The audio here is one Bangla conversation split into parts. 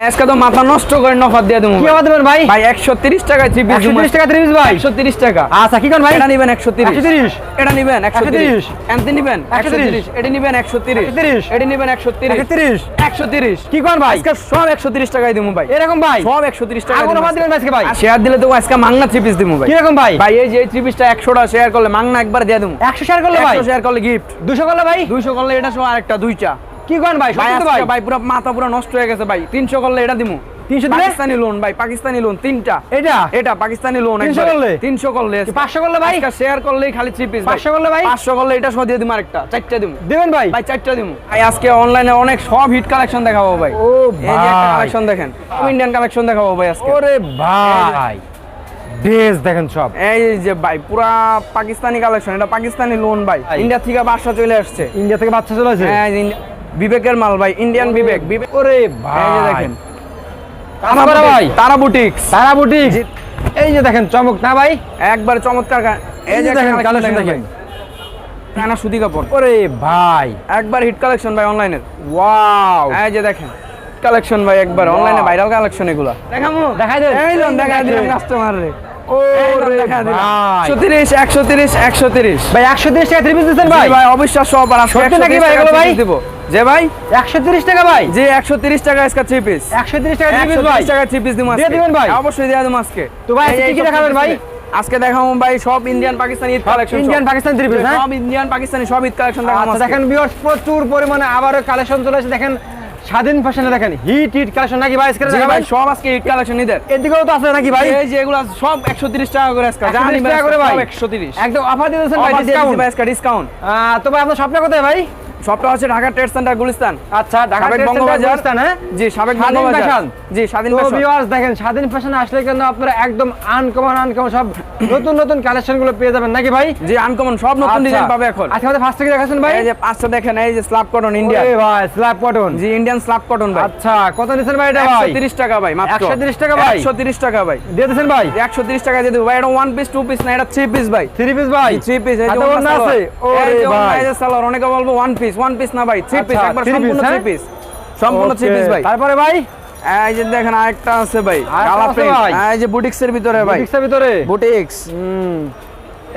আজকে তো মাথা নষ্ট করে নফার দিয়ে দেবো কি দেবেন ভাই ভাই একশো তিরিশ টাকায় থ্রি পিস 130 টাকা ত্রিশ ভাই একশো তিরিশ টাকা আচ্ছা কি ভাই এটা নিবেন একশো তিরিশ 130 এটা নিবেন একশো তিরিশ 130 এনতে নিবেন একশো 130 এটা নিবেন একশো তিরিশ 130 এটা নিবেন একশো তিরিশ 130 কি ভাই আজকে সব একশো তিরিশ টাকায় দিব ভাই এরকম ভাই সব একশো তিরিশ টাকা আগুন অফার দিবেন আজকে ভাই শেয়ার দিলে তো আজকে মাংনা থ্রি পিস দিব ভাই কীরকম ভাই ভাই এই যে থ্রি পিসটা একশোটা শেয়ার করলে মাংনা একবার দিয়ে দেবো একশো শেয়ার করলে ভাই একশো শেয়ার করলে গিফট দুশো করলে ভাই দুইশো করলে এটা সহ আরেকটা দুইটা কি করেন ভাই? সত্যি ভাই। ভাই পুরো মাথা পুরো নষ্ট হয়ে গেছে ভাই। তিনশো করলে এটা দিমু। 300 দিলে? পাকিস্তানি লোন ভাই পাকিস্তানি লোন তিনটা। এটা? এটা পাকিস্তানি লোন 300 করলে? তিনশো করলে পাঁচশো করলে ভাই? শেয়ার করলেই খালি থ্রি পিস 500 করলে ভাই? পাঁচশো করলে এটা সহ দিয়ে দিমু আরেকটা চারটা দিমু। দেবেন ভাই? ভাই চারটা দিমু। ভাই আজকে অনলাইনে অনেক সব হিট কালেকশন দেখাবো ভাই। ও ভাই এই যে একটা কালেকশন দেখেন ইন্ডিয়ান কালেকশন দেখাবো ভাই আজকে। ওরে ভাই। ড্রেস দেখেন সব। এই যে ভাই পুরা পাকিস্তানি কালেকশন এটা পাকিস্তানি লোন ভাই। ইন্ডিয়া থেকে বাসা চলে আসছে। ইন্ডিয়া থেকে বাচ্চা চলে আসছে? হ্যাঁ বিবেকের মাল ভাই ইন্ডিয়ান বিবেক। বিবেক ওরে ভাই। কাজ ভাই? তারা বুটিক্স। সারা বুটিক এই যে দেখেন চমক না ভাই? একবার চমৎকার এই যে দেখেন কালেকশন দেখেন কানা সুতি কাপড়। ওরে ভাই। একবার হিট কালেকশন ভাই অনলাইনে ওয়াও। এই যে দেখেন। কালেকশন ভাই একবার। অনলাইনে ভাইরাল কালেকশন এগুলা। দেখামু? দেখাই দেন। এই লোন দেখাই দিলাম কাস্টমার রে। ওরে ভাই। 130 130 130 ভাই একশো তিরিশ টাকা থ্রি পিস দিচ্ছেন ভাই জি ভাই? অবিশ্বাস্য অফার আজকে সত্যি নাকি 130 ভাই টাকা এগুলো ভাই? three piece দিব। যে একশো তিরিশ টাকা ভাই? যে 130 টাকা আজকে থ্রি পিস একশো তিরিশ টাকা থ্রি পিস ভাই? টাকা থ্রি পিস দিবেন ভাই? অবশ্যই দিয়ে দেবো আজকে। তো ভাই, এই কি দেখাবেন ভাই? আজকে দেখাবো ভাই সব Indian Pakistani Eid collection Indian Pakistan three piece সব ইন্ডিয়ান পাকিস্তানি সব ঈদ কালেকশন দেখাবো আচ্ছা দেখেন বিয়ার্স প্রচুর পরিমাণে আবারও কালেকশন চলে এসেছে দেখেন স্বাধীন ফ্যাশনে দেখেন হিট হিট কালেকশন নাকি ভাই আজকে? ভাই সব আজকে হিট কালেকশন নিদের এদিকেও তো আছে নাকি ভাই? এই যে এগুলো সব 130 টাকা করে আজকে 130 টাকা করে ভাই? 130 একদম অফার দিয়ে দিয়েছেন ভাই ডিসকাউন্ট ভাই আজকে ডিসকাউন্ট তো ভাই আপনার স্বপ্ন কোথায় ভাই? সবটা হচ্ছে ঢাকা ট্রেড সেন্টার গুলিস্তান। আচ্ছা ঢাকা সাবেক ট্রেড সেন্টার গুলিস্তান, হ্যাঁ? জি সাবেক ফ্যাশন। জি স্বাধীন ফ্যাশন। ভিউয়ার্স দেখেন স্বাধীন ফ্যাশনে আসলে কিন্তু আপনারা একদম আনকমন আনকমন সব নতুন নতুন কালেকশনগুলো পেয়ে যাবেন নাকি ভাই? জি আনকমন সব নতুন ডিজাইন পাবে এখন। আচ্ছা আমাদের ফার্স্ট থেকে দেখাচ্ছেন ভাই? এই যে পাঁচটা দেখেন এই যে স্ল্যাব কটন ইন্ডিয়া ওরে ভাই স্ল্যাব কটন জি ইন্ডিয়ান স্ল্যাব কটন ভাই। আচ্ছা কত নিছেন ভাই এটা ভাই? 130 টাকা ভাই মাত্র। 130 টাকা ভাই? 130 টাকা ভাই। দিয়ে দিয়েছেন ভাই? 130 টাকা দিয়ে দেবো ভাই এটা ওয়ান পিস টু পিস না এটা থ্রি পিস ভাই। থ্রি পিস ভাই? থ্রি পিস এই যে ওন্না ওন্না আছে? ওরে এই ভাই। এই যে সালোয়ার অনেকে বলব ওয়ান পিস ওয়ান পিস না ভাই থ্রি পিস আচ্ছা, একবার সম্পূর্ণ থ্রি হ্যাঁ? পিস সম্পূর্ণ থ্রি পিস ভাই। তারপরে ভাই? এই যে দেখেন আরেকটা আছে ভাই কালা পেন প্রিন্ট এই যে বুটিক্স এর ভিতরে ভাই। বুটিক্সের ভিতরে? বুটিক্স। হুম।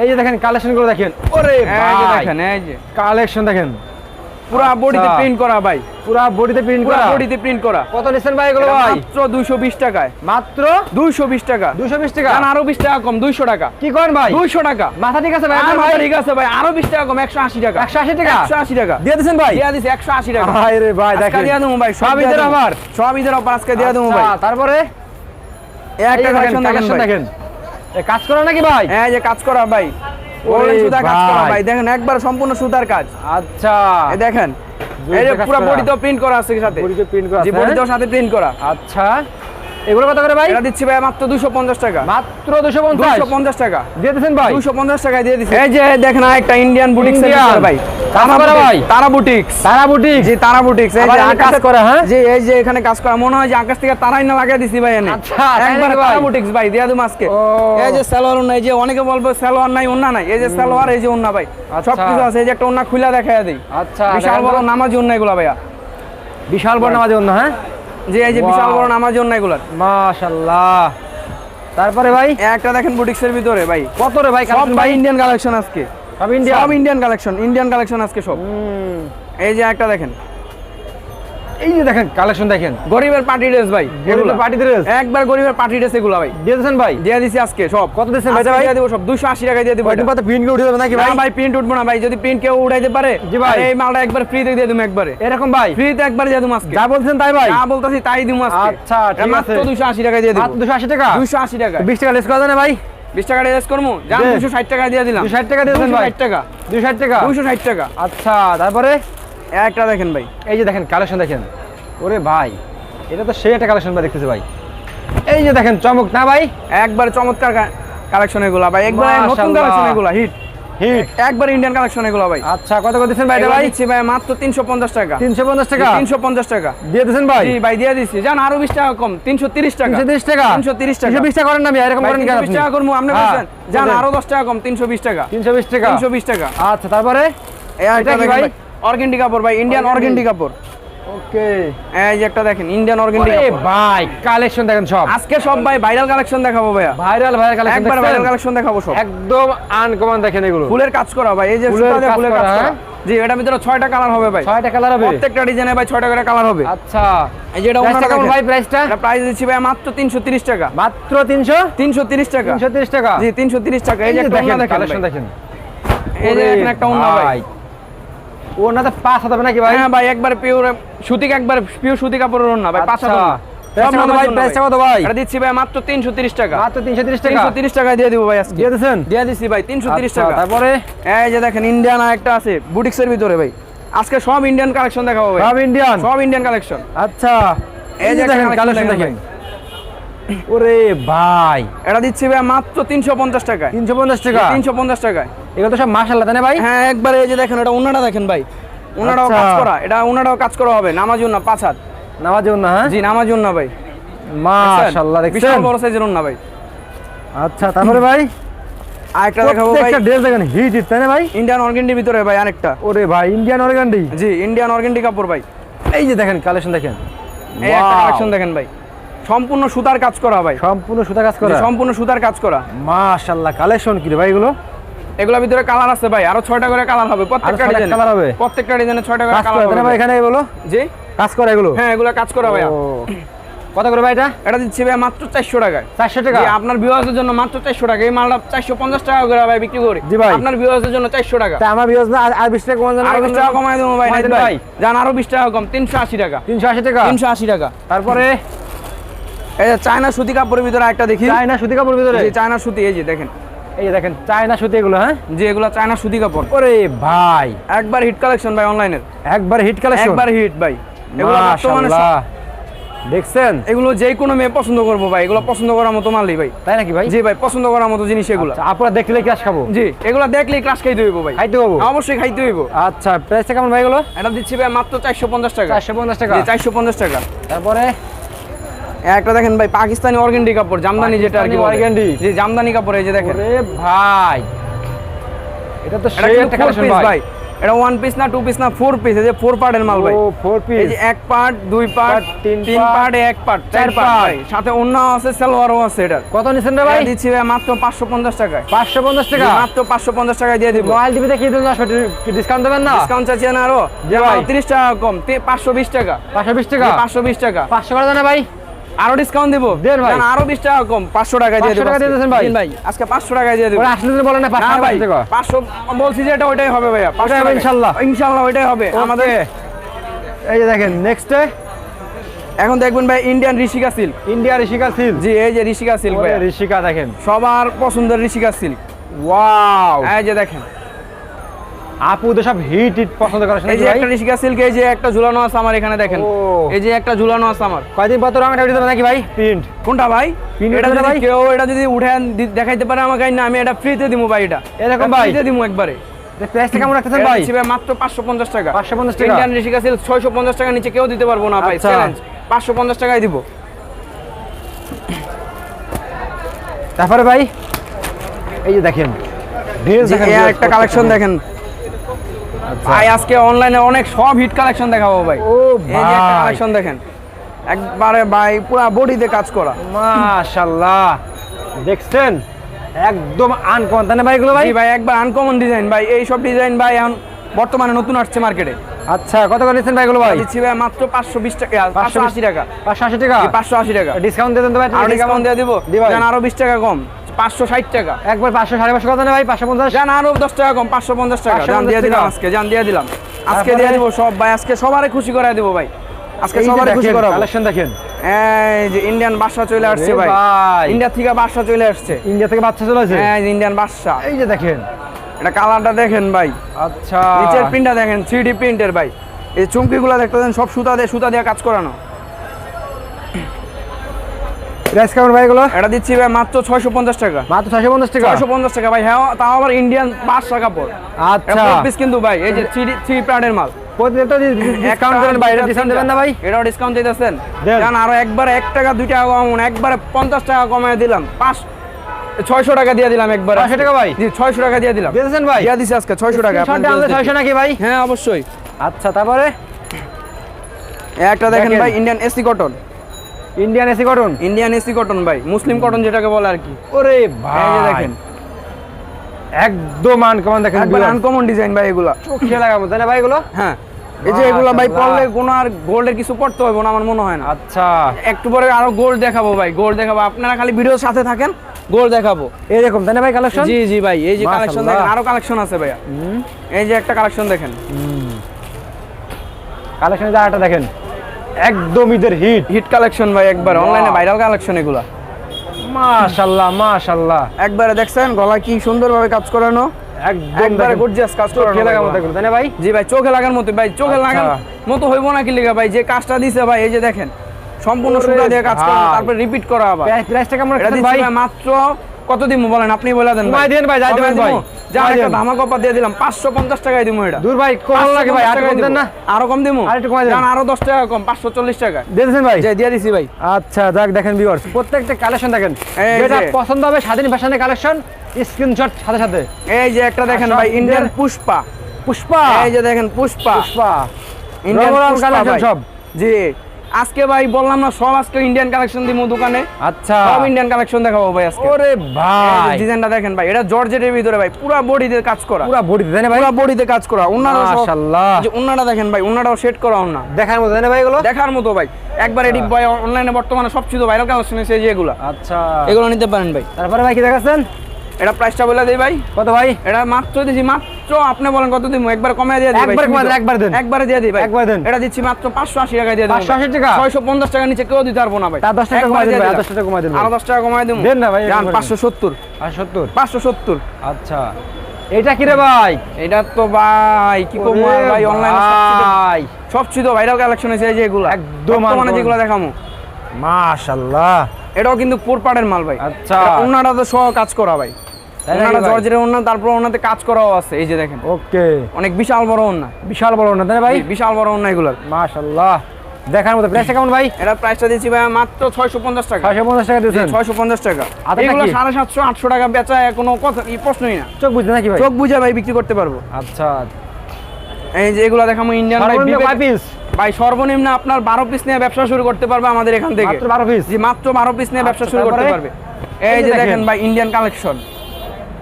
এই যে দেখেন কালেকশনগুলো দেখেন। ওরে ভাই। দেখেন এই যে। কালেকশন দেখেন। পুরো বডিতে আচ্ছা। প্রিন্ট করা ভাই। পুরা বডিতে প্রিন্ট করা? বডিতে প্রিন্ট করা। কত নিছেন ভাই এগুলো ভাই? মাত্র 220 টাকায়। মাত্র? 220 টাকা। 220 টাকা? আরও 20 টাকা কম 200 টাকা। কি করেন ভাই? 200 টাকা। মাথা ঠিক আছে ভাই? ভাই? ঠিক আছে ভাই আরও 20 টাকা কম 180 টাকা। 180 টাকা? 180 টাকা। দিয়ে দিছেন ভাই? দিয়া দিছি 180 টাকা। ভাই রে ভাই দেখেন। দিয়া দেবো ভাই সব। অফার সব অফার আজকে দিয়া দেবো ভাই। আচ্ছা, তারপরে? একটা কালেকশন দেখেন দেখেন এ কাজ করা নাকি ভাই? হ্যাঁ যে কাজ করা ভাই। সুতা কাজ করা ভাই। দেখেন একবার সম্পূর্ণ সুতার কাজ আচ্ছা দেখেন এই যে পুরো করা। বডিতেও প্রিন্ট করা আছে সাথে বডিতে প্রিন্ট করা আছে, বডিতেও সাথে প্রিন্ট করা হ্যাঁ? আচ্ছা এগুলো কত করে ভাই? এটা দিচ্ছি ভাই মাত্র 250 টাকা। মাত্র 250 250 টাকা। দিয়ে ভাই? 250 টাকায় দিয়ে এই যে দেখেন একটা ইন্ডিয়ান Indian। ভিতরে ভাই। তারা বুটিক্স, ভাই? তারা বুটিক্স বুটিক জি তারা বুটিক্স এই যে আকাশে- করা, হ্যাঁ? জি এই যে এখানে কাজ করা। মনে হয় যে আকাশ থেকে তারাই না লাগিয়ে দিছি ভাই এনে। আচ্ছা, একবার? তারা বুটিক্স ভাই দিয়া দিম আজকে। এই যে সালোয়ার নাই যে অনেকে বলবে সালোয়ার নাই ওন্না নাই। এই যে সালোয়ার এই যে ওন্না ভাই। আচ্ছা। সব কিছু আছে এই যে একটা ওন্না খুলে দেখায় দেই। আচ্ছা বিশাল বড় নামাজ ওন্না এগুলা ভাইয়া। বিশাল বড় নামাজে অন্য হ্যাঁ? যে এই যে বিশাল. বড় নামাজি জন্য এগুলার। মাশাআল্লাহ। তারপরে ভাই? একটা দেখেন বুটিক্সের ভিতরে ভাই। কত রে ভাই সব ভাই ইন্ডিয়ান কালেকশন আজকে। সব ইন্ডিয়া সব ইন্ডিয়ান কালেকশন ইন্ডিয়ান কালেকশন আজকে সব। এই যে একটা দেখেন। এই যে দেখেন কালেকশন দেখেন। গরিবের পার্টি ড্রেস ভাই। পার্টি ড্রেস একবার গরিবের পার্টি ড্রেস এগুলা ভাই। দিয়ে দিয়েছেন ভাই? দিয়ে দিছি আজকে সব। কত দিয়েছেন ভাই ভাই? দিয়ে দেবো সব। 280 টাকায় দিয়ে দেবো এটা। পাতা প্রিন্ট করে উঠে যাবে নাকি ভাই? ভাই প্রিন্ট উঠবো না ভাই। যদি প্রিন্ট কেউ উঠাইতে পারে জি ভাই। এই মালটা একবার দিয়ে দেবো একবারে। এরকম ভাই? ফ্রিতে একবার দিয়ে দেবো আজকে। যা বলছেন তাই ভাই। যা বলতাছি তাই দিবো আজকে। আচ্ছা, ঠিক এটা মাত্র আছে। 280 টাকায় দিয়ে দেবো। মাত্র 280 টাকা? 280 টাকা 20 টাকা লেস করা যায় না ভাই? 20 টাকা রেস করব? জান দে। 260 টাকা দিয়ে দিলাম। 260 টাকা দিয়েছেন ভাই। 260 টাকা। 260 টাকা? 260 টাকা। আচ্ছা তারপরে? একটা দেখেন ভাই। এই যে দেখেন কালেকশন দেখেন। ওরে ভাই এটা তো সেই একটা কালেকশন ভাই দেখতেছি ভাই। এই যে দেখেন চমক না ভাই? একবার চমৎকার কালেকশন এগুলা ভাই একবার নতুন কালেকশন এগুলা হিট। হিট। একবার ইন্ডিয়ান কালেকশন এগুলা ভাই। আচ্ছা কত করে দিচ্ছেন ভাই এটা ভাই? দিচ্ছি ভাই মাত্র 350 টাকা। 350 টাকা? 350 টাকা। দিয়ে দিয়েছেন ভাই? জি ভাই দিয়ে দিছি জান আরও 20 টাকা কম 330 টাকা। 330 টাকা? 330 টাকা। 320 টাকা করেন না ভাই এরকম ভাই করেন কেন 320 টাকা করব আপনি হ্যাঁ, জান বলেন। আরও 10 টাকা কম 320 টাকা। 320 টাকা? 320 টাকা। আচ্ছা তারপরে? এটা কি ভাই? অর্গেন্ডি কাপড় ভাই ইন্ডিয়ান। অর্গেন্ডি। কাপড় ওকে। এই যে একটা দেখেন ইন্ডিয়ান অর্গেন্ডি ভাই কালেকশন দেখেন সব। আজকে সব ভাই ভাইরাল কালেকশন দেখাবো ভাইয়া। ভাইরাল ভাইরাল কালেকশন একবার ভাইরাল কালেকশন দেখাবো সব। একদম আনকমন দেখেন এগুলো। ফুলের কাজ করা ভাই এই যে ফুলের কাজ করা, করা। হ্যাঁ? জি এটার ভিতরে ছয়টা কালার হবে ভাই। কালার হবে। প্রত্যেকটা ডিজাইনে ভাই করে কালার হবে। আচ্ছা। এই যে এটা কেমন ভাই প্রাইসটা এটা প্রাইস দিচ্ছি ভাই মাত্র 330 টাকা। মাত্র তিনশো? 330 টাকা। টাকা? জি 330 টাকা। এই যে দেখেন কালেকশন দেখেন। এই যে একটা ভাই। ও না তো পাঁচ হাতে হবে নাকি ভাই? হ্যাঁ ভাই একবার পিওর সুতি একবার পিওর সুতি কাপড়ের ওন্না ভাই পাঁচ আচ্ছা। হাজার প্রাইসটা কত ভাই? প্রাইসটা কত ভাই? এটা দিচ্ছি ভাই মাত্র 330 টাকা। মাত্র তিনশো তিরিশ টাকা? 330 টাকা দিয়ে দিব ভাই আজকে। দিয়ে দিচ্ছেন দিয়ে দিচ্ছি ভাই 330 আচ্ছা, ইন্ডিয়ান একটা আছে বুটিক্সের ভিতরে ভাই। আজকে সব ইন্ডিয়ান কালেকশন দেখাবো সব ইন্ডিয়ান সব ইন্ডিয়ান কালেকশন আচ্ছা। এই যে দেখেন কালেকশন দেখেন। ওরে ভাই। এটা দিচ্ছি ভাই মাত্র 350 টাকায়। তিনশো পঞ্চাশ টাকা? 350 টাকায়। এগুলো তো সব তাই না ভাই? হ্যাঁ একবার এই যে দেখেন এটা উনাটা দেখেন ভাই। আচ্ছা। কাজ করা এটা কাজ করা হবে নামাজ পাঁচ হাত। নামাজ না হ্যাঁ? জি নামাজ ভাই। মাশাআল্লাহ দেখছেন? বিশাল বড় সাইজের ভাই। আচ্ছা তারপরে ভাই? আরেকটা দেখাবো ভাই। প্রত্যেকটা ড্রেস দেখেন হিট হিট তাই না ভাই? ইন্ডিয়ান অর্গেন্ডির ভিতরে ভাই আরেকটা। ওরে ভাই ইন্ডিয়ান অর্গান্ডি জি ইন্ডিয়ান অর্গেন্ডি কাপড় ভাই। এই যে দেখেন কালেকশন দেখেন। এই একটা কালেকশন দেখেন ভাই। সম্পূর্ণ সুতার কাজ করা ভাই। সম্পূর্ণ সুতা কাজ করা? সম্পূর্ণ সুতার কাজ করা। মাশাআল্লাহ কালেকশন কি রে ভাই এগুলো? এগুলোর ভিতরে কালার আছে ভাই আরও ছয়টা করে কালার হবে প্রত্যেকটা ডিজাইনে colour হবে? প্রত্যেকটা ডিজাইনে ছয়টা করে কালার হবে। ভাই এখানে এগুলো জি? কাজ করে এগুলো? হ্যাঁ এগুলো কাজ করা ভাই কত করে ভাই এটা? এটা দিচ্ছি ভাই মাত্র চারশো টাকায়। চারশো টাকা? আপনার ভিউয়ার্সের জন্য মাত্র চারশো টাকা। এই মালটা চারশো পঞ্চাশ টাকা করে ভাই বিক্রি করি। জি ভাই। আপনার ভিউয়ার্সের জন্য চারশো টাকা। আমার না আর- বিশ টাকা কমান আরও বিশ টাকা কমাই দেবো ভাই ভাই। যান আরও বিশ টাকা কম তিনশো আশি টাকা। তিনশো আশি টাকা? তিনশো আশি টাকা। তারপরে? এই যে চায়না সুতি কাপড়ের ভিতরে একটা দেখি। চায়না সুতি কাপড় ভিতরে? চায়না সুতি এই যে দেখেন। এই যে দেখেন চায়না সুতি এগুলো হ্যাঁ? যে এগুলো চায়না সুতি কাপড়। ওরে ভাই। একবার হিট কালেকশন ভাই অনলাইনের একবার হিট কালেকশন একবার হিট ভাই। এগুলো বর্তমানে দেখছেন? এগুলো যে কোনো মেয়ে পছন্দ করব ভাই। এগুলো পছন্দ করার মতো মানলি ভাই। তাই নাকি ভাই? জি ভাই পছন্দ করার মতো জিনিস এগুলো। আচ্ছা, আপনারা দেখলে ক্লাস খাব? জি এগুলো দেখলেই ক্লাস খাইতে হইব ভাই? খাইতে পাবো অবশ্যই খাইতে হইব। আচ্ছা প্রাইসটা কেমন ভাই এগুলো? এটা দিচ্ছি ভাই মাত্র চারশো পঞ্চাশ টাকা। চারশো পঞ্চাশ টাকা। চারশো পঞ্চাশ টাকা। তারপরে? একটা দেখেন ভাই পাকিস্তানি অর্গেন্ডি কাপড় জামদানি যেটা আর কি organdy? জি জামদানি কাপড় এই যে দেখেন। ওরে ভাই। এটা তো সেই একটা কালেকশন ভাই। এটা ওয়ান পিস না টু পিস না ফোর পিস এই যে ফোর পার্টের মাল ভাই। ও ফোর এই যে এক পার্ট দুই পার্ট তিন তিন পার্ট। এক পার্ট চার পার্ট ভাই। সাথে অন্য আছে সালোয়ারও আছে এটা কত নিছেন রে ভাই? দিচ্ছি ভাই মাত্র পাঁচশো পঞ্চাশ টাকায়। পাঁচশো পঞ্চাশ টাকা? মাত্র পাঁচশো পঞ্চাশ টাকায় দিয়ে দিব। মোবাইল টিভিতে কি দিন ডিসকাউন্ট দেবেন না? ডিসকাউন্ট চাচ্ছি না আরও। জি ভাই। তিরিশ টাকা কম পাঁচশো বিশ টাকা। পাঁচশো বিশ টাকা? পাঁচশো বিশ টাকা। পাঁচশো করে দেন ভাই? আরও ডিসকাউন্ট দিব। দেন ভাই। আরও বিশ টাকা কম পাঁচশো টাকা দিয়ে 500 টাকা দিয়ে। দিয়েছেন ভাই? ভাই আজকে পাঁচশো টাকায় দিয়ে দেবো। আসলে বলেন না ভাই টাকা বলছি যে এটা ওইটাই হবে ভাইয়া টাকা। ইনশাল্লাহ? ইনশাল্লাহ ওইটাই হবে। আমাদের এই যে দেখেন নেক্সটে এখন দেখবেন ভাই Indian Rishika silk India Rishika silk জি এই যে ঋষিকা সিল্ক ভাই ঋষিকা দেখেন। সবার পছন্দের ঋষিকা সিল্ক ওয়াও এই যে দেখেন। আপু তো সব হিট হিট পছন্দ করে এই যে একটা ঋষিকা সিল্ক এই যে একটা ঝুলানো আছে আমার এখানে দেখেন। এই যে একটা ঝুলানো আছে আমার। কয়দিন পর রঙটা উঠে নাকি ভাই? প্রিন্ট কোনটা ভাই? এটা যদি ভাই? কেউ এটা যদি উঠে দেখাইতে পারে আমাকে না আমি এটা ফ্রিতে দিমু ভাই এটা। এরকম ভাই? ফ্রিতে দিমু একবারে। প্রাইসটা কেমন রাখতেছেন এটা ভাই? দিচ্ছি ভাই মাত্র 550 টাকা। 550 টাকা? ইন্ডিয়ান ঋষিকা সিল্ক 650 টাকা নিচে কেউ দিতে পারব না ভাই আচ্ছা। চ্যালেঞ্জ 550 টাকায় দিব। তারপরে ভাই এই যে দেখেন। একটা কালেকশন দেখেন। ভাই আজকে অনলাইনে অনেক সব হিট কালেকশন দেখাবো ভাই। ও ভাই। কালেকশন দেখেন। একবারে ভাই পুরো বডিতে কাজ করা। মাশাআল্লাহ দেখছেন? একদম আনকমন তাই না ভাই এগুলো ভাই? ভাই একবার আনকমন ডিজাইন ভাই এই সব ডিজাইন ভাই এখন বর্তমানে নতুন আসছে মার্কেটে আচ্ছা কত করে নিচ্ছেন ভাই এগুলো ভাই? দিচ্ছি ভাই মাত্র 520 টাকা 580 টাকা। পাঁচশো আশি টাকা? 580 টাকা। ডিসকাউন্ট দিয়ে দেন তো ভাই ডিসকাউন্ট দিয়ে দিব। জান আরও 20 টাকা কম। 560 টাকা। একবার পাঁচশো সাড়ে পাঁচশো না ভাই? পাঁচশো পঞ্চাশ? জান আরও 10 টাকা কম 550 টাকা। জান দিয়ে দিলাম আজকে জান দিয়ে দিলাম। আজকে দিয়ে দিব সব ভাই আজকে সবারে খুশি দিব ভাই। আজকে সবারে খুশি করাবো। কালেকশন দেখেন। এই যে ইন্ডিয়ান বাদশা চলে আসছে ভাই। ভাই। ইন্ডিয়া থেকে বাদশা চলে আসছে। ইন্ডিয়া থেকে বাচ্চা চলে হ্যাঁ ইন্ডিয়ান বাদশা এই যে দেখেন। এটা কালারটা দেখেন ভাই। আচ্ছা। নিচের প্রিন্টটা দেখেন থ্রি ডি প্রিন্টের ভাই। এই চুমকিগুলো দেখতেছেন সব সুতা দিয়ে সুতা দিয়ে কাজ করানো। প্রাইস কেমন ভাই এগুলো? এটা দিচ্ছি ভাই মাত্র ছয়শো পঞ্চাশ টাকা। মাত্র ছয়শো পঞ্চাশ টাকা? ছয়শো পঞ্চাশ টাকা ভাই হ্যাঁ তাও আবার ইন্ডিয়ান বাদশা কাপড় আচ্ছা। পিস কিন্তু ভাই এই যে থ্রি থ্রি প্যাডের মাল। প্রতিদিন তো ডিসকাউন্ট দেবেন ভাই এটা ডিসকাউন্ট দেবেন না ভাই? এটাও ডিসকাউন্ট দিতেছেন। দেন। জান আরও একবার এক টাকা দুই টাকা কম একবারে পঞ্চাশ টাকা কমায় দিলাম। পাঁচ ছয়শো টাকা দিয়ে দিলাম একবার। 500 টাকা ভাই? জি ছয়শো টাকা দিয়ে দিলাম। দিয়েছেন ভাই? দিয়ে দিছি আজকে ছয়শো টাকা। ছয়শো নাকি ভাই? হ্যাঁ অবশ্যই। আচ্ছা তারপরে? একটা দেখেন। ভাই Indian AC cotton Indian AC cotton Indian AC cotton ভাই। মুসলিম কটন যেটাকে বলে আর কি। ওরে ভাই। দেখেন। একদম আনকমন দেখেন একবার আনকমন ডিজাইন ভাই এগুলা। চোখে তাই না ভাই এগুলো? হ্যাঁ। এই যে এগুলা ভাই মাশাআল্লাহ। পড়লে কোনো আর গোল্ডের কিছু পড়তে হবে না আমার মনে হয় না। আচ্ছা। একটু পরে আরও গোল্ড দেখাবো ভাই। গোল্ড দেখাবো। আপনারা খালি ভিডিওর সাথে থাকেন গোল্ড দেখাবো। এরকম তাই না ভাই কালেকশন জি জি ভাই। এই যে কালেকশন দেখেন আরও কালেকশন আছে ভাইয়া। এই যে একটা কালেকশন দেখেন। কালেকশন জায়গাটা দেখেন। একদম ঈদের হিট হিট কালেকশন ভাই একবার অনলাইনে ভাইরাল কালেকশন এগুলা। মাশাআল্লাহ মাশাআল্লাহ একবারে দেখছেন গলা কি সুন্দরভাবে কাজ করানো? একদম একবারে গর্জিয়াস কাজ করানো চোখে লাগার মতো তাই না ভাই? জি ভাই চোখে লাগার মতো ভাই চোখে আচ্ছা। লাগার মতো হইব না কি লিগা ভাই যে কাজটা দিছে ভাই এই যে দেখেন সম্পূর্ণ সুতা দিয়ে কাজ করা তারপর রিপিট করা আবার। প্রাইস প্রাইসটা কেমন ভাই মাত্র কত দিমু বলেন? আপনি বলে দেন কমায় দিন ভাই, যাই কমায় ভাই। যা একটা ধামা কপা দিয়ে দিলাম পাঁচশো পঞ্চাশ টাকায় দিমু এটা। দূর ভাই কম লাগে ভাই আর কম দেন না। আরও কম দিমু? আর একটু কমায় দেন। আরও দশ টাকা কম পাঁচশো চল্লিশ টাকা। দিয়ে দিয়েছেন ভাই? যে দিয়ে দিছি ভাই। আচ্ছা যাক দেখেন ভিউয়ার্স প্রত্যেকটা কালেকশন দেখেন। যেটা পছন্দ হবে স্বাধীন ফ্যাশনের কালেকশন স্ক্রিনশট সাথে সাথে। এই যে একটা দেখেন ভাই ইন্ডিয়ান পুষ্পা। পুষ্পা? এই যে দেখেন পুষ্পা। পুষ্পা। ইন্ডিয়ান কালেকশন সব। জি। আজকে ভাই বললাম না সব আজকে ইন্ডিয়ান কালেকশন দিমু দোকানে। আচ্ছা। সব ইন্ডিয়ান কালেকশন দেখাবো ভাই আজকে। ওরে ভাই। ডিজাইনটা দেখেন ভাই এটা জর্জেটের ভিতরে ভাই পুরো বডিতে কাজ করা। পুরো বডি তাই না ভাই? পুরো বডিতে কাজ করা ওনারা মাশাআল্লাহ। যে ওনারা দেখেন ভাই ওনারাও সেট করা ওনা দেখার মতো তাই না ভাই এগুলো? দেখার মতো ভাই। একবার এডিট ভাই অনলাইনে বর্তমানে সবচেয়ে ভাইরাল কালেকশন এসে যে এগুলা। আচ্ছা। এগুলো নিতে পারেন ভাই। তারপরে ভাই কি দেখাচ্ছেন? এটা প্রাইসটা বলে দিই ভাই। কত ভাই? এটা মাত্র দিছি মাত্র আপনি বলেন কত দিমু একবার কমে দিয়ে দিই একবার দেন, একবার দেন। একবারে দিয়ে দিই ভাই। একবার দেন। এটা দিচ্ছি মাত্র 580 টাকা দিয়ে দেব 580 টাকা? 650 টাকা নিচে কেউ দিতে পারব না ভাই। তার 10 টাকা কমায় দেন ভাই, 10 টাকা কমায় দেন। আরও 10 টাকা কমায় দেবো। দেন না ভাই, জান একবার দেন। 570 সত্তর? 570 আচ্ছা। এটা কি রে ভাই? এটা তো ভাই কি কম ভাই অনলাইনে ভাই। সব সবচেয়ে ভাইরাল কালেকশন এসে এই যে এগুলা। একদম মানে। যেগুলো দেখামু। মাশাআল্লাহ এটাও কিন্তু পোরপাড়ের মাল ভাই। আচ্ছা। ওনাটা তো সহ কাজ করা ভাই। ওনাটা জর্জের ওনা তারপর ওনাতে কাজ করাও আছে এই যে দেখেন। ওকে। অনেক বিশাল বড় ওনা। বিশাল বড় না তাই ভাই? বিশাল বড় ওনা এগুলার। মাশাআল্লাহ দেখার মতো প্রাইসটা কেমন ভাই? এটা প্রাইসটা দিচ্ছি ভাই মাত্র ছয়শো পঞ্চাশ টাকা। 650 টাকা দিয়েছেন? এগুলো বেচা কোনো কথা এই প্রশ্নই না। চোখ নাকি ভাই? চোখ বুঝে ভাই বিক্রি করতে পারব। আচ্ছা। এই যে এগুলো দেখামো ইন্ডিয়ান ভাই সর্বনিম্ন আপনার বারো পিস নিয়ে ব্যবসা শুরু করতে পারবে আমাদের এখান থেকে। বারো পিস জি মাত্র বারো পিস নিয়ে ব্যবসা আচ্ছা, শুরু করতে পারবে। এই যে দেখেন ভাই ইন্ডিয়ান কালেকশন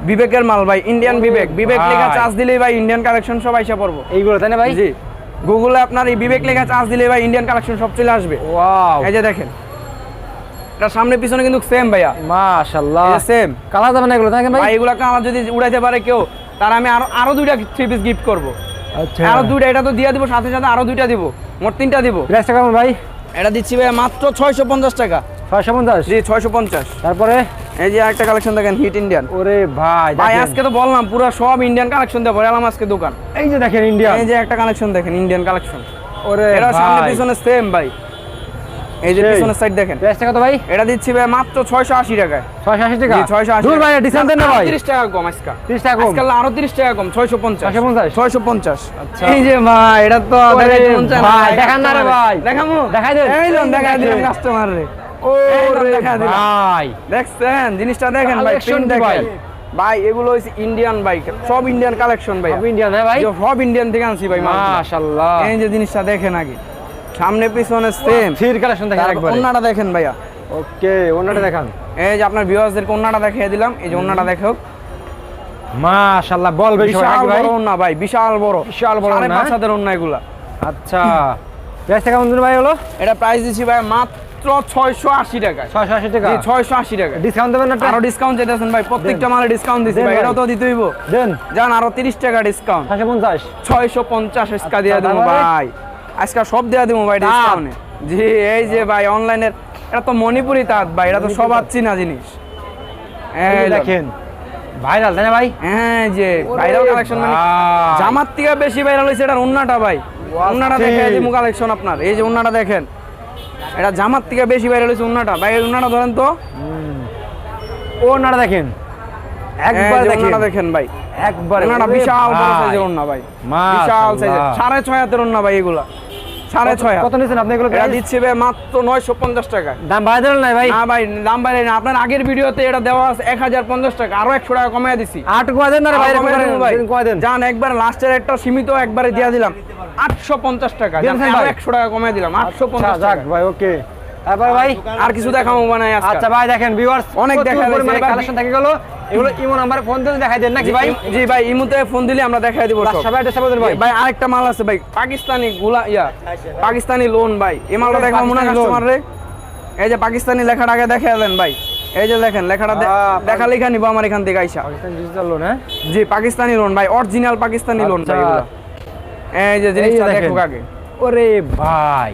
বিবেকের মাল ভাই ইন্ডিয়ান বিবেক। বিবেক। লেখা চার্জ দিলেই ভাই ইন্ডিয়ান কালেকশন সব আইসা পড়ব। এইগুলো তাই না ভাই? জি। গুগলে আপনার এই বিবেক লেখা চার্জ দিলেই ভাই ইন্ডিয়ান কালেকশন সব চলে আসবে। ওয়াও। এই যে দেখেন। এটা সামনে পিছনে কিন্তু সেম ভাইয়া। মাশাআল্লাহ। সেম কালার যাবে না এগুলো না ভাই? ভাই এগুলা আমার যদি উড়াইতে পারে কেউ তার আমি আরও আরও দুইটা থ্রি পিস গিফট করব। আচ্ছা। আরও দুইটা এটা তো দিয়ে দিব সাথে সাথে আরও দুইটা দিব। মোট তিনটা দিব। প্রাইসটা কেমন ভাই? এটা দিচ্ছি ভাই মাত্র ছয়শো পঞ্চাশ টাকা। 650 জি ছয়শো পঞ্চাশ। তারপরে? এই যে একটা কালেকশন দেখেন হিট ইন্ডিয়ান ওরে ভাই ভাই আজকে তো বললাম পুরো সব ইন্ডিয়ান কালেকশন দেবো এলাম আজকে দোকান। এই যে দেখেন ইন্ডিয়া এই যে একটা কালেকশন দেখেন ইন্ডিয়ান কালেকশন। ওরে এটা সামনে পিছনে সেম ভাই। এই যে পিছনের সাইড দেখেন। প্রাইসটা কত ভাই? এটা দিচ্ছি ভাই মাত্র ছয়শো আশি টাকায়। 680 টাকা? জি ছয়শো আশি দূর ভাই ডিসকাউন্ট দেন না ভাই? তিরিশ টাকা কম আজকে। 30 টাকা কম। আজকাল আরও তিরিশ টাকা কম ছয়শো পঞ্চাশ। 650 আচ্ছা। এই যে ভাই এটা তো ভাই, দেখান না রে ভাই। দেখামু। দেখাই দেন। এই দেখাই দেখেন। কাস্টমার রে। ওরে ভাই। দেখছেন? জিনিসটা দেখেন ভাই ভাই? দেখেন। ভাই? এগুলো হচ্ছে ইন্ডিয়ান বাইক সব ইন্ডিয়ান কালেকশন ভাই সব ইন্ডিয়ান হ্যাঁ ভাই? সব ইন্ডিয়ান থেকে আনছি ভাই। মাশাআল্লাহ। এই যে জিনিসটা দেখেন আগে। সামনে পিছনে সেম থ্রির কালেকশন দেখেন একবার। ওন্নাটা দেখেন ভাইয়া। ওকে ওনাটা দেখান। এই যে আপনার ভিউয়ার্সদেরকে ওন্নাটা দেখিয়ে দিলাম এই যে ওন্নাটা দেখো মাশাআল্লাহ বল বেশি বিশাল ভাই বড় ওন্না ভাই বিশাল বড়। বিশাল বড় ওন্না, পাঁচ? হাতের ওন্না এগুলা। আচ্ছা। প্রাইসটা কেমন দিন ভাই হলো? এটা প্রাইস দিচ্ছি ভাই মাত্র ছয়শো আশি 680 টাকা? জি ছয়শো আশি টাকা ডিসকাউন্ট দেবেন না আরও ডিসকাউন্ট যেতেছেন ভাই প্রত্যেকটা মালে ডিসকাউন্ট দেন ভাই ভাই। এটাও তো দিতে হইব। দেন। যান আরও তিরিশ টাকা ডিসকাউন্ট 650 ছয়শো পঞ্চাশ এসকা দিয়ে দেবো ভাই। আজকে সব দিয়ে দেবো ভাই? ডিসকাউন্টে জি এই যে ভাই অনলাইনের এটা তো মণিপুরি তাঁত ভাই এটা তো সবার। চিনা জিনিস। এই দেখেন। ভাইরাল তাই না ভাই? হ্যাঁ যে ভাইরাল কালেকশন মানে জামার থেকে বেশি ভাইরাল হয়েছে এটা উন্নাটা ভাই। উন্নাটা। দেখে দিমু কালেকশন আপনার। এই যে উন্নাটা দেখেন এটা জামার থেকে বেশি ভাইরাল হয়েছে উন্নাটা। ভাই উন্নাটা ধরেন তো। ও ওনাটা দেখেন। একবার একবার দেখেন উন্নাটা দেখেন। ভাই। একবার উন্নাটা বিশাল বড় সাইজের উন্না ভাই। বিশাল সাইজের সাড়ে ছয় হাতের উন্না ভাই এগুলা। সাড়ে ছয় কত নিয়েছেন আপনি এগুলো এটা দিচ্ছি ভাই মাত্র নয়শো পঞ্চাশ টাকা দাম বাড়াই দিলেন না ভাই? না ভাই দাম বাইরে না আপনার আগের ভিডিওতে এটা দেওয়া আছে এক হাজার পঞ্চাশ টাকা আরও একশো টাকা কমিয়ে দিছি। আট কমা দেন না ভাই আরও এরকম কমায় করেন, দেবো ভাই। দিন কমায় দেন। যান একবার লাস্টের একটা সীমিত একবারে দিয়ে দিলাম। আটশো পঞ্চাশ টাকা? একশো টাকা কমিয়ে দিলাম আটশো আচ্ছা পঞ্চাশ যাক ভাই ওকে। তারপরে ভাই আর কিছু দেখাবো মানে আচ্ছা ভাই দেখেন ভিউয়ার্স অনেক দেখা কালেকশন থেকে গেল। এগুলো ইমো নাম্বারে ফোন দিয়ে দেখাই দেন নাকি ভাই? জি ভাই ইমুতে ফোন দিলে আমরা দেখাই দিব সব। সবাই এটা ভাই। ভাই আরেকটা মাল আছে ভাই পাকিস্তানি গুলা ইয়া পাকিস্তানি লোন ভাই। এই মালটা দেখাবো না কাস্টমার রে। এই যে পাকিস্তানি লেখাটা আগে দেখে দেন ভাই। এই যে দেখেন লেখাটা দেখা লেখা নিবো আমার এখান থেকে আইসা। ডিজিটাল লোন হ্যাঁ? জি পাকিস্তানি লোন ভাই অরিজিনাল পাকিস্তানি লোন ভাই আচ্ছা। এই যে জিনিসটা। দেখো আগে। ওরে ভাই।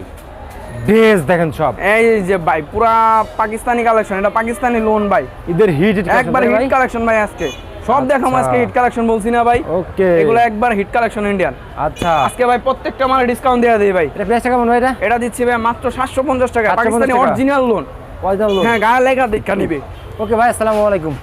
ড্রেস দেখেন সব। এই যে ভাই পুরা পাকিস্তানি কালেকশন এটা পাকিস্তানি লোন ভাই। হিট একবার হিট কালেকশন ভাই আজকে। সব দেখাম আচ্ছা। আজকে হিট কালেকশন বলছি না ভাই। ওকে। এগুলো একবার হিট কালেকশন ইন্ডিয়ান আচ্ছা। আজকে ভাই প্রত্যেকটা মালে ডিসকাউন্ট দেওয়া দিই ভাই। এটা প্রাইসটা কেমন ভাই এটা? এটা দিচ্ছি ভাই মাত্র সাতশো পঞ্চাশ টাকা। 750 পাকিস্তানি অরিজিনাল লোন দাম লোন হ্যাঁ গায়ে লেখা দেখা নিবে। ওকে ভাই আসসালামু আলাইকুম।